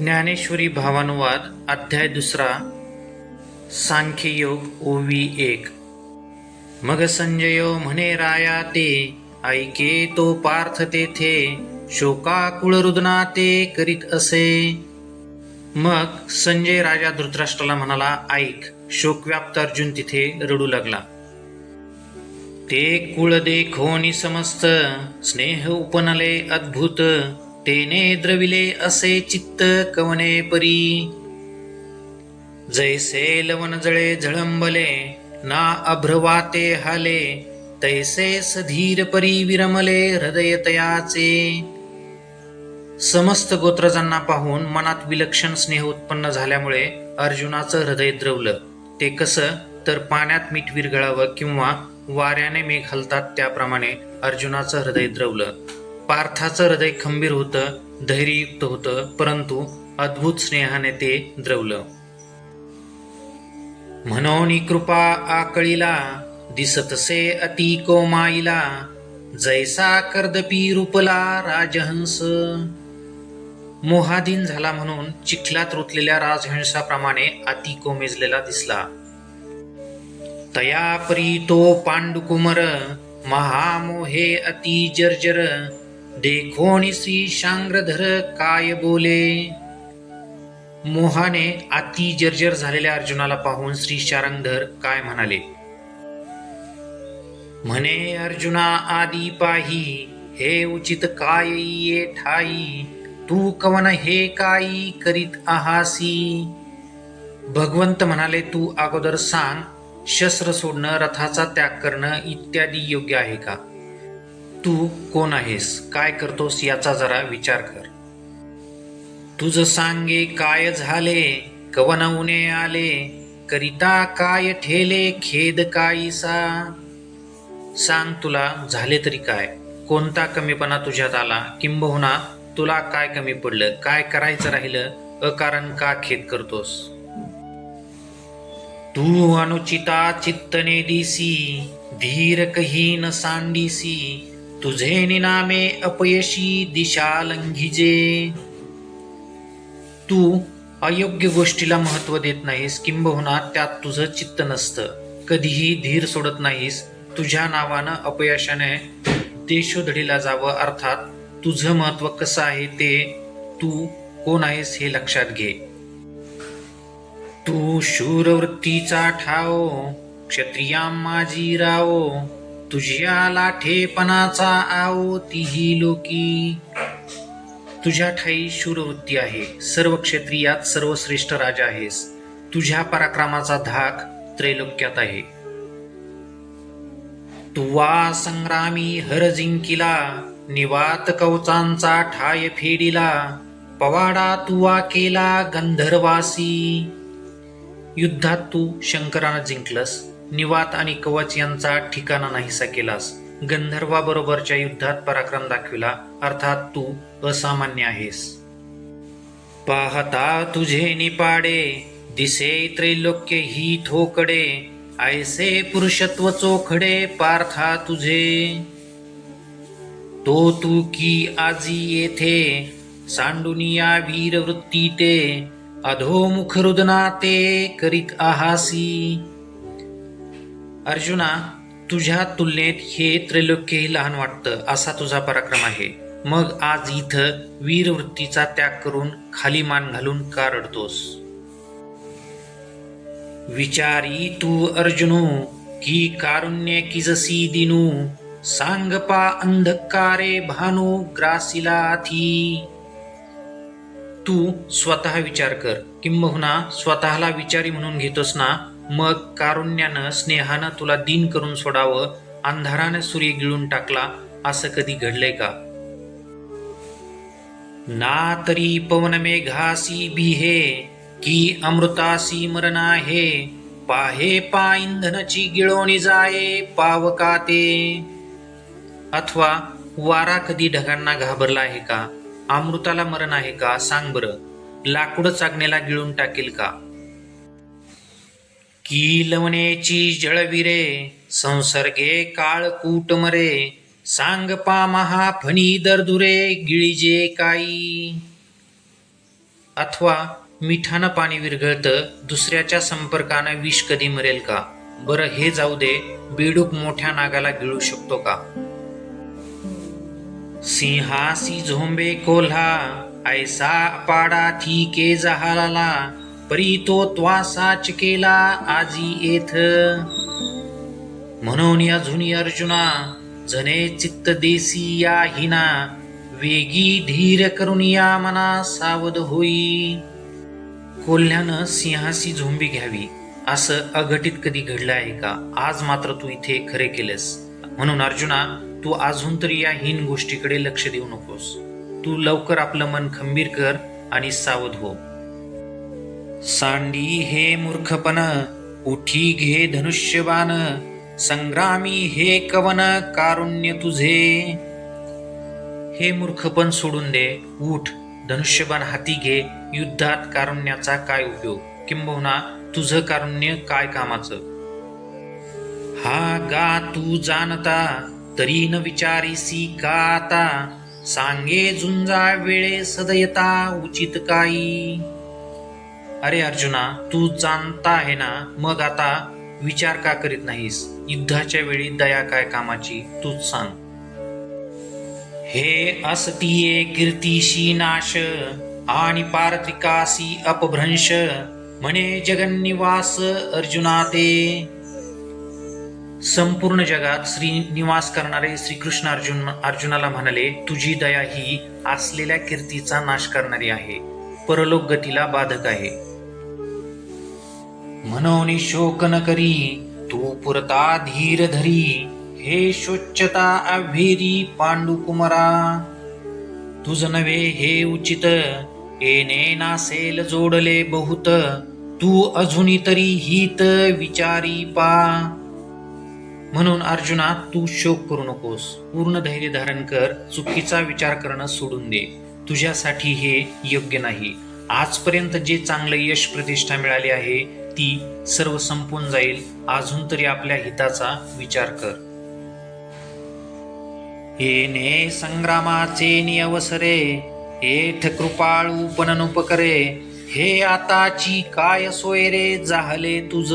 ज्ञानेश्वरी भावानुवाद अध्याय दुसरा सांख्ययोग ओवी एक. मग संजयो म्हणे राया ते ऐके तो पार्थ तेथे शोकाकुळ रुदना ते करीत असे. मग संजय राजा धृतराष्ट्राला म्हणाला ऐक शोकव्याप्त अर्जुन तिथे रडू लागला. ते कुळ देखोनी समस्त स्नेह उपनले अद्भुत तेने द्रविले असे चित्त कवने परी? जैसे लवण जळे झळंबले ना अभ्रवाते हाले तैसे सधीर परी विरमले हृदय तयाचे. समस्त गोत्रजांना पाहून मनात विलक्षण स्नेह उत्पन्न झाल्यामुळे अर्जुनाचं हृदय द्रवलं. ते कसं? तर पाण्यात मीठ विरघळावं किंवा वाऱ्याने मेघ हलतात त्याप्रमाणे अर्जुनाचं हृदय द्रवलं. पार्थाचं हृदय खंबीर होतं धैर्ययुक्त होतं परंतु अद्भुत स्नेहाने ते द्रवलं. म्हणून कृपा आकळीला दिसतसे अति कोमाईला जैसा कर्दपी रूपला राजहंस. मोहाधीन झाला म्हणून चिखलात रुतलेल्या राजहंसाप्रमाणे अति कोमेजलेला दिसला. तया परी तो पांडुकुमर महामोहे अति जर्जर देखोणीसी शांग्रधर काय बोले? मोहाने अति जर्जर झालेल्या अर्जुनाला पाहून श्री शारंगधर काय म्हणाले? म्हणे अर्जुना आदी पाही हे उचित काय ये ठाई? तू कवन हे काही करीत आहासी? भगवंत म्हणाले तू अगोदर सांग शस्त्र सोडणं रथाचा त्याग करणं इत्यादी योग्य आहे का? तू कोण आहेस? काय करतोस याचा जरा विचार कर. तुझ सांगे काय झाले? कवन उने आले. करिता काय ठेले? खेद काईसा सांग तुला झाले तरी काय? कोणता कमीपणा तुझ्यात आला? किंबहुना तुला काय कमी पडलं? काय करायचं राहिलं? अकारण का खेद करतोस? तू अनुचिता चित्तने दिसी धीर कही न सांडीसी. तुझे निनामे अपयशी दिशा लंघिजे तू अयोग्य गोष्टीला महत्त्व देत नाहीस किंबहुना त्यात तुझं चित्त नसतं. कधीही धीर सोडत नाहीस तुझ्या नावानं अपयशाने देशोधडीला जावं अर्थात तुझं महत्त्व कसं आहे ते तू कोण आहेस हे लक्षात घे. तू शूरवृत्तीचा ठाव क्षत्रिया माझी रावो तुझ्या लाठेपणाचा आओ तीही लोकी. तुझ्या ठाई शूरवृत्ती आहे. सर्व क्षेत्रियात सर्वश्रेष्ठ राजा आहेस. तुझ्या पराक्रमाचा धाक त्रैलोक्यात आहे. तुवा संग्रामी हर जिंकिला निवात कवचांचा ठाय फेडिला पवाडा तुवा केला गंधर्वासी. युद्धात तू शंकरानं जिंकलस. निवात आणि कवच यांचा ठिकाणा नाहीसा केलास. गंधर्वाबरोबरच्या युद्धात पराक्रम दाखविला. अर्थात तू असामान्य आहेस. पाहता तुझे निपाडे दिसे त्रैलोक्य ही थोकडे ऐसे पुरुषत्व चोखडे पार्था तुझे. तो तू की आजी येथे सांडुनिया वीर वृत्ती ते अधोमुख रुदना ते करीत आहासी. अर्जुना तुझ्या तुलनेत हे त्रैलोक्यही लहान वाटतं असा तुझा पराक्रम आहे. मग आज इथं वीरवृत्तीचा त्याग करून खाली मान घालून का रडतोस? विचारी तू अर्जुनो की कारुण्य की जसी दिनू सांगपा अंधकारे भानू ग्रासिला थी तू स्वतः विचार कर किंबहुना स्वतःला विचारी म्हणून घेतोस ना मग कारुण्यानं स्नेहानं तुला दिन करून सोडावं अंधारानं सूर्य गिळून टाकला असं कधी घडलंय का? ना तरी पवन मेघासी बिहे की अमृतासी मरणा हे पाहे पा इंधनाची गिळवणी जाये पावका ते? अथवा वारा कधी ढगांना घाबरला आहे का? अमृताला मरण आहे का? सांग बरं. लाकूड चागण्याला गिळून टाकेल का? की लवणेची जळविरे संसर्गे काळ कूट मरे सांग पा महाफणी दरदुरे गिळीजे काई. अथवा मिठानं पाणी विरघळतं दुसऱ्याच्या संपर्कानं विष कधी मरेल का? बरं हे जाऊ दे बेडूक मोठ्या नागाला गिळू शकतो का? सिंहासी झोंबे कोल्हा ऐसा पाडा थी के जहालाला परितो त्वासाच त्वासा केला आजी येथ. म्हणून या जुनी अर्जुना जने चित्त देसी या हिना वेगी धीर करून या मना सावध होई. कोल्ह्यानं सिंहासी झोंबी घ्यावी असं अघटित कधी घडलं आहे का? आज मात्र तू इथे खरे केलेस. म्हणून अर्जुना तू अजून तरी या हीन गोष्टीकडे लक्ष देऊ नकोस. तू लवकर आपलं मन खंबीर कर आणि सावध हो. सांडी हे मूर्खपण उठी घे धनुष्यबाण संग्रामी हे कवन कारुण्य तुझे. हे मूर्खपण सोडून दे उठ धनुष्यबाण हाती घे युद्धात कारुण्याचा काय उपयोग? किंबहुना तुझं कारुण्य काय कामाचं? हा गा तू जाणता तरी न विचारीसी का आता? सांगे झुंजा वेळे सदयता उचित काही. अरे अर्जुना तू जाणता आहे ना? मग आता विचार का करीत नाहीस? युद्धाच्या वेळी दया काय कामाची? तूच सांग. हे असतीये कीर्तीशी नाश आणि पार्थिकासी अपभ्रंश म्हणे जगन्निवास अर्जुना ते. संपूर्ण जगात श्रीनिवास करणारे श्रीकृष्ण अर्जुन अर्जुनाला म्हणाले तुझी दया ही असलेल्या कीर्तीचा नाश करणारी आहे. परलोक गतीला बाधक आहे. म्हणून शोक न करी तू पुरता धीर धरी हे शोच्यता अभेरी पांडू कुमरा तुझ नव्हे हे उचित येणे नासेल जोडले बहुत तू अजूनी तरी हित विचारी पा। म्हणून अर्जुना तू शोक करू नकोस पूर्ण धैर्य धारण कर चुकीचा विचार करणं सोडून दे तुझ्यासाठी हे योग्य नाही. आजपर्यंत जे चांगलं यश प्रतिष्ठा मिळाली आहे ती सर्व संपून जाईल. अजून तरी आपल्या हिताचा विचार कर. येणे संग्रामाचे नियवसरे हेठ कृपाळू पणनुपकरे हे आताची काय सोय रे जाहले तुझ?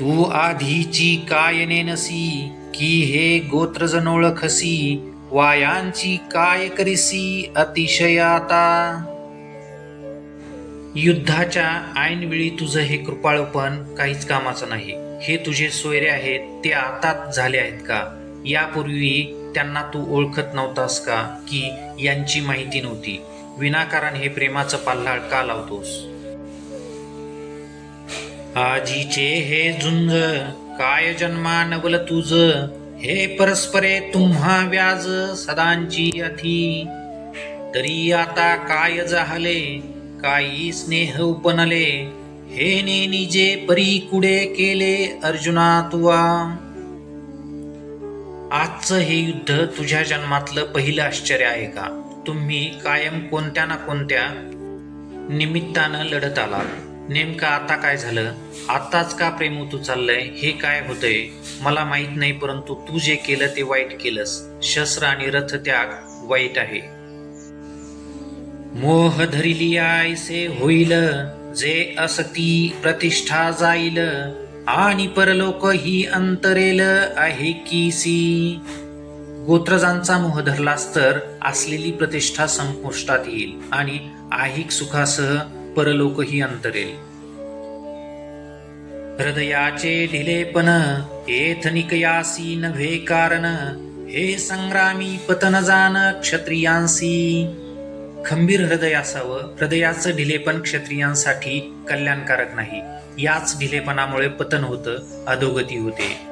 तू आधीची काय नेनसी की हे गोत्रजन ओळखसी वायांची काय करीसी अतिशय आता युद्धाच्या ऐनवेळी तुझं हे कृपाळूपण काहीच कामाचं नाही. हे तुझे सोयरे आहेत ते आताच झाले आहेत का? यापूर्वी त्यांना तू ओळखत नव्हतास का की यांची माहिती नव्हती? विनाकारण हे प्रेमाचं पाल्हाळ का लावतोस? आजीचे हे झुंज काय जन्मा नवल तुझ? हे परस्परे तुम्हा व्याज सदांची अथी. तरी आता काय झाले? काही स्नेह उपनले. हे ने निजे परी कुडे केले अर्जुना तुवा. आजचं हे युद्ध तुझ्या जन्मातलं पहिलं आश्चर्य आहे का? तुम्ही कायम कोणत्या ना कोणत्या निमित्तानं लढत आलात. नेमकं आता काय झालं? आताच का प्रेम तू चाललंय? हे काय होतंय? मला माहीत नाही परंतु तू जे केलं ते वाईट केलंस. शस्त्र आणि रथ त्याग वाईट आहे. मोह धरिली आयसे होईल जे असती प्रतिष्ठा जाईल. आणि परलोक ही अंतरेल आहे कीसी. गोत्रजांचा मोह धरलास तर असलेली प्रतिष्ठा संपुष्टात येईल आणि आहिक सुखासह परलोक ही अंतरेल. हृदयाचे ढिलेपण एथ निकयासी नव्हे कारण हे संग्रामी पतन जाण क्षत्रियांसी. खंबीर हृदय असावं हृदयाचं ढिलेपण क्षत्रियांसाठी कल्याणकारक नाही. याच ढिलेपणामुळे पतन होतं अधोगती होते.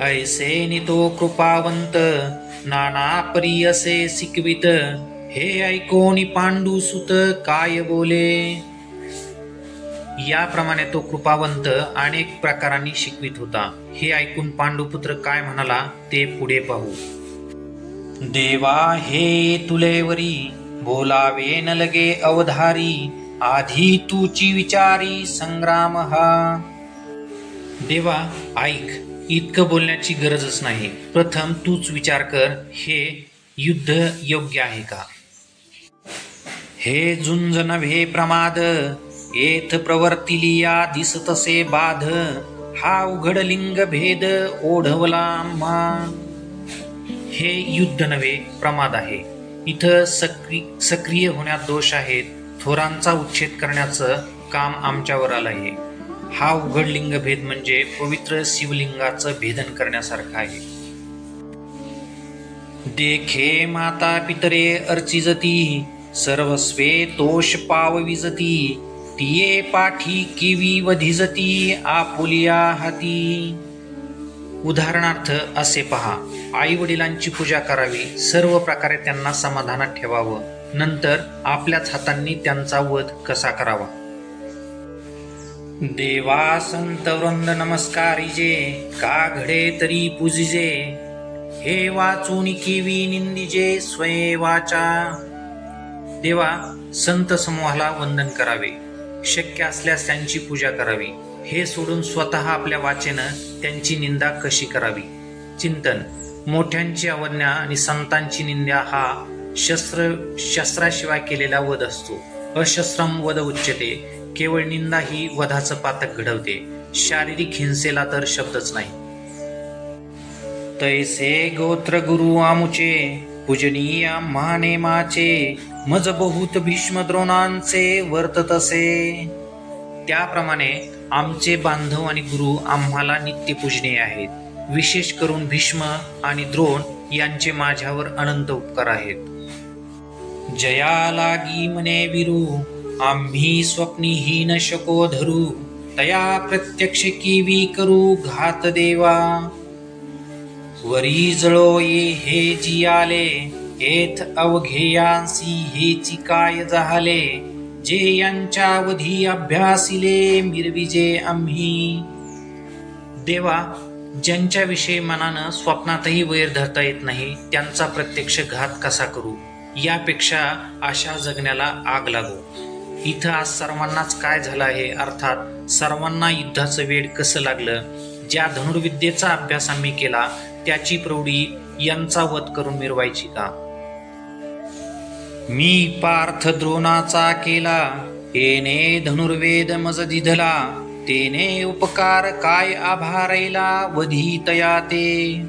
ऐसे नितो कृपावंत नाना प्रियसे असे शिकवित हे ऐकोनी पांडू सुत काय बोले? याप्रमाणे तो कृपावंत अनेक प्रकारांनी शिकवित होता. हे ऐकून पांडुपुत्र काय म्हणाला ते पुढे पाहू. देवा हे तुलेवरी बोलावे न लगे अवधारी आधी तुची विचारी संग्राम हा. देवा ऐक इतकं बोलण्याची गरजच नाही. प्रथम तूच विचार कर हे युद्ध योग्य आहे का? हे झुंज नव्हे प्रमाद येथ प्रवर्तिलिया दिसतसे बाध. हा उघड लिंग भेद ओढवला मा हे युद्ध नव्हे प्रमाद आहे. इथं सक्रि सक्रिय होण्यात दोष आहेत. थोरांचा उच्छेद करण्याचं काम आमच्यावर आलं आहे हा उघड लिंगभेद म्हणजे पवित्र शिवलिंगाचं भेदन करण्यासारखं आहे. देखे माता पितरे अर्चिजती सर्वस्वे तोष पाव विजती तिये पाठी किवी वधिजती आपुलिया हाती. उदाहरणार्थ असे पहा आई वडिलांची पूजा करावी सर्व प्रकारे त्यांना समाधानात ठेवावं. नंतर आपल्याच हातांनी त्यांचा वध कसा करावा? देवा संत वृंद नमस्कारिजे का घडे तरी पूजिजे हे वाचून किवी निंदिजे स्वये वाचा देवा संत समूहाला वंदन करावे. शक्य असल्यास त्यांची पूजा करावी. हे सोडून स्वतः आपल्या वाचेनं त्यांची निंदा कशी करावी? चिंतन मोठ्यांची अवज्ञा आणि संतांची निंदा हा शस्त्र शस्त्राशिवाय केलेला वध असतो. अशस्त्रम वध उच्चते केवळ निंदा ही वधाचं पातक घडवते. शारीरिक हिंसेला तर शब्दच नाही. तैसे गोत्र गुरु आमुचे पूजनीय माने माचे मज बहुत भीष्म द्रोणांचे वर्ततसे त्याप्रमाणे आमचे बांधव आणि गुरु आम्हाला नित्य आहेत. विशेष करून भीष्म आणि द्रोण यांचे माझ्यावर अनंत उपकार आहेत. जया लागी मने विरू आम्ही स्वप्नीही न शको धरू. तया प्रत्यक्ष किवी करू घात देवा. वरी जळो ये हे जियाले आले येथ अवघेयांसी हेची काय झाले. जे यांच्यावधी अभ्यासिले मिरविजे आम्ही. देवा ज्यांच्याविषयी मनानं स्वप्नातही वैर धरता येत नाही त्यांचा प्रत्यक्ष घात कसा करू? यापेक्षा अशा जगण्याला आग लागू. इथं आज सर्वांनाच काय झालं आहे? अर्थात सर्वांना युद्धाचं वेळ कसं लागलं? ज्या धनुर्विद्येचा अभ्यास आम्ही केला त्याची प्रौढी यांचा वध करून मिरवायची का? मी पार्थ द्रोणाचा केला येणे धनुर्वेद मज दिधला तेने उपकार काय आभारैला वधी तया ते.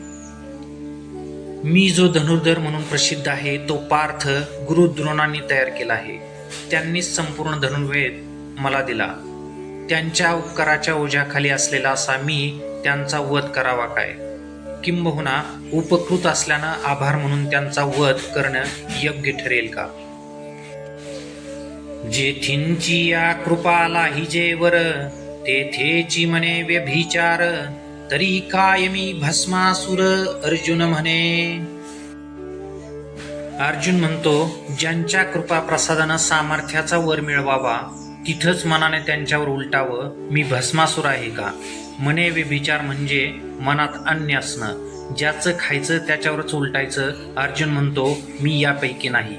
मी जो धनुर्धर म्हणून प्रसिद्ध आहे तो पार्थ गुरु द्रोणांनी तयार केला आहे. त्यांनीच संपूर्ण धनुर्वेद मला दिला. त्यांच्या उपकाराच्या ओझ्याखाली असलेला असा मी त्यांचा वध करावा काय? किंबहुना उपकृत असल्यानं आभार म्हणून त्यांचा वध करणं योग्य ठरेल का? जेथींची या कृपाला हिजेवर तेथेची म्हणे व्यभिचार तरी कायमी भस्मासुर? अर्जुन म्हणे. अर्जुन म्हणतो ज्यांच्या कृपा प्रसादानं सामर्थ्याचा वर मिळवावा तिथंच मनाने त्यांच्यावर उलटावं मी भस्मासुर आहे का? मने व्यभिचार म्हणजे मनात अन्य असणं. ज्याचं खायचं त्याच्यावरच उलटायचं. अर्जुन म्हणतो मी यापैकी नाही.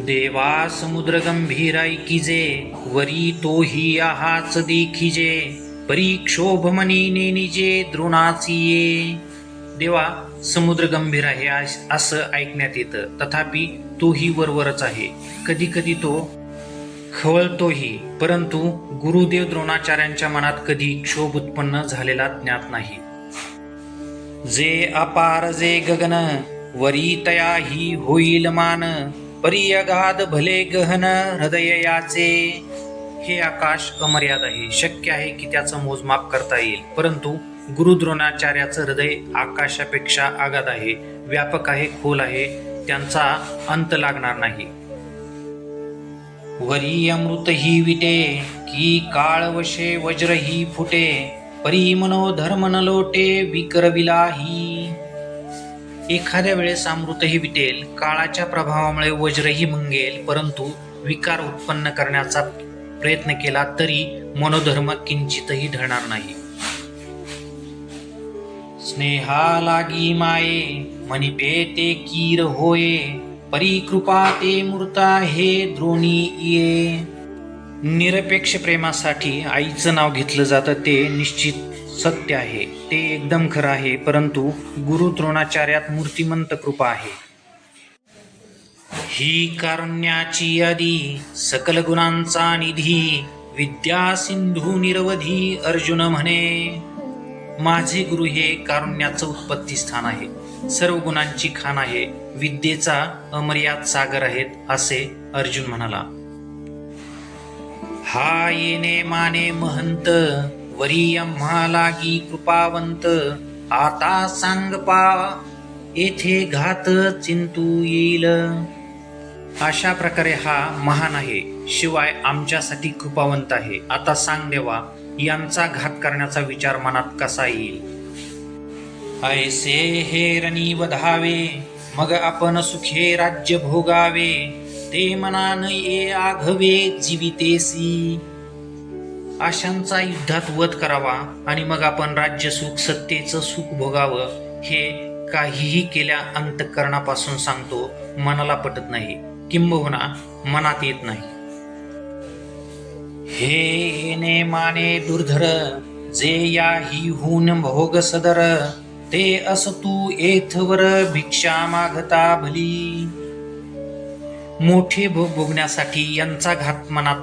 देवा समुद्र गंभीर ऐकिजे वरी तोही आहाच देखिजे. परी क्षोभमनी नेनिजे द्रोणाची ये देवा समुद्र गंभीर आहे असं ऐकण्यात येतं. तथापि तोही वरवरच आहे. कधी कधी तो खवळतोही परंतु गुरुदेव द्रोणाचार्यांच्या मनात कधी क्षोभ उत्पन्न झालेला ज्ञात नाही. जे अपार जे गगन वरी तया ही होईल मान परी अगाध भले गहन हृदय याचे हे आकाश अमर्याद आहे शक्य आहे की त्याचं मोजमाप करता येईल परंतु गुरु द्रोणाचार्याचं हृदय आकाशापेक्षा आगाध आहे व्यापक आहे खोल आहे त्यांचा अंत लागणार नाही. वरी अमृत ही विटे की काळ वशे वज्र ही फुटे परी मनोधर्म न लोटे विक्रविलाही एखाद्या वेळेस अमृतही विटेल काळाच्या प्रभावामुळे वज्रही मंगेल परंतु विकार उत्पन्न करण्याचा प्रयत्न केला तरी मनोधर्म किंचितही ढळणार नाही. स्नेहा लागी माये मनिपे ते कीर होये परी कृपा ते मूर्ता हे द्रोणी ये निरपेक्ष प्रेमासाठी आईचं नाव घेतलं जातं ते निश्चित सत्य आहे. ते एकदम खरं आहे परंतु गुरु द्रोणाचार्यात मूर्तिमंत कृपा आहे. ही कारुण्याची यादी सकल गुणांचा निधी विद्या सिंधू निरवधी अर्जुन म्हणे. माझे गुरु हे कारुण्याचं उत्पत्ती स्थान आहे. सर्व गुणांची खान आहे. विद्येचा अमर्याद सागर आहेत असे अर्जुन म्हणाला. हा येणे माने महंत वरी आम्हा लागी कृपावंत आता सांग पा येथे घात चिंतू येईल. अशा प्रकारे हा महान आहे शिवाय आमच्यासाठी कृपावंत आहे. आता सांग देवा यांचा घात करण्याचा विचार मनात कसा येईल? ऐसे हे रणी वधावे मग आपण सुखे राज्य भोगावे ते मनान ये आघवे जीवितेसी. आशांचा युद्धात वध करावा आणि मग आपण राज्य सुख सत्तेचं सुख भोगावं हे काहीही केल्या अंतकरणापासून सांगतो मनाला पटत नाही किंबहुना मनात येत नाही. हे येणे माने दुर्धर जे या ही हून भोग सदर ते अस तू भिक्षा मागता भली. मोठे भोग भोगण्यासाठी यांचा घात मनात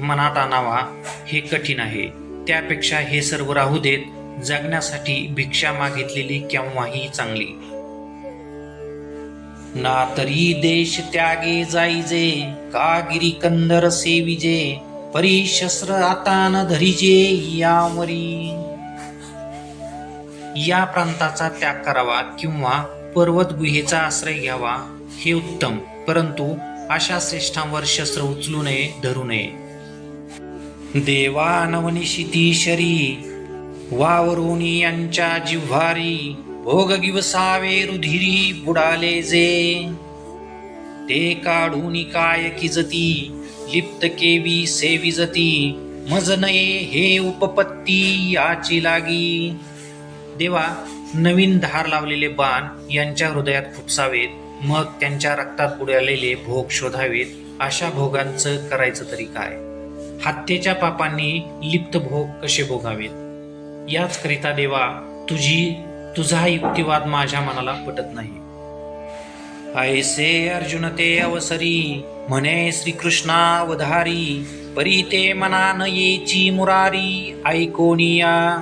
मनात आणावा हे कठीण आहे. त्यापेक्षा हे सर्व राहू देत जगण्यासाठी भिक्षा मागितलेली केव्हाही चांगली. ना तरी देश त्यागे जाईजे का गिरी कंदर सेविजे परी शस्त्र आता न धरीजे यावरी. या प्रांताचा त्याग करावा किंवा पर्वत गुहेचा आश्रय घ्यावा हे उत्तम. परंतु अशा श्रेष्ठांवर शस्त्र उचलू नये धरू नये. देवा नवनिशिती शरी वावरुणी यांच्या जिव्हारी भोग गिवसावे रुधिरी बुडाले जे. ते काढून काय किजती लिप्त केवी सेविजती मज नये हे उपपत्ती याची लागी. देवा नवीन धार लावलेले बाण यांच्या हृदयात खुपसावेत मग त्यांच्या रक्तात बुडालेले भोग शोधावेत अशा भोगांचं करायचं तरी काय? हत्येच्या पापांनी लिप्त भोग कसे भोगावेत? याच करिता देवा तुझी तुझा युक्तिवाद माझ्या मनाला पटत नाही. ऐसे अर्जुन ते अवसरी म्हणे श्रीकृष्णावधारी परी ते मना न येची मुरारी ऐकोनिया.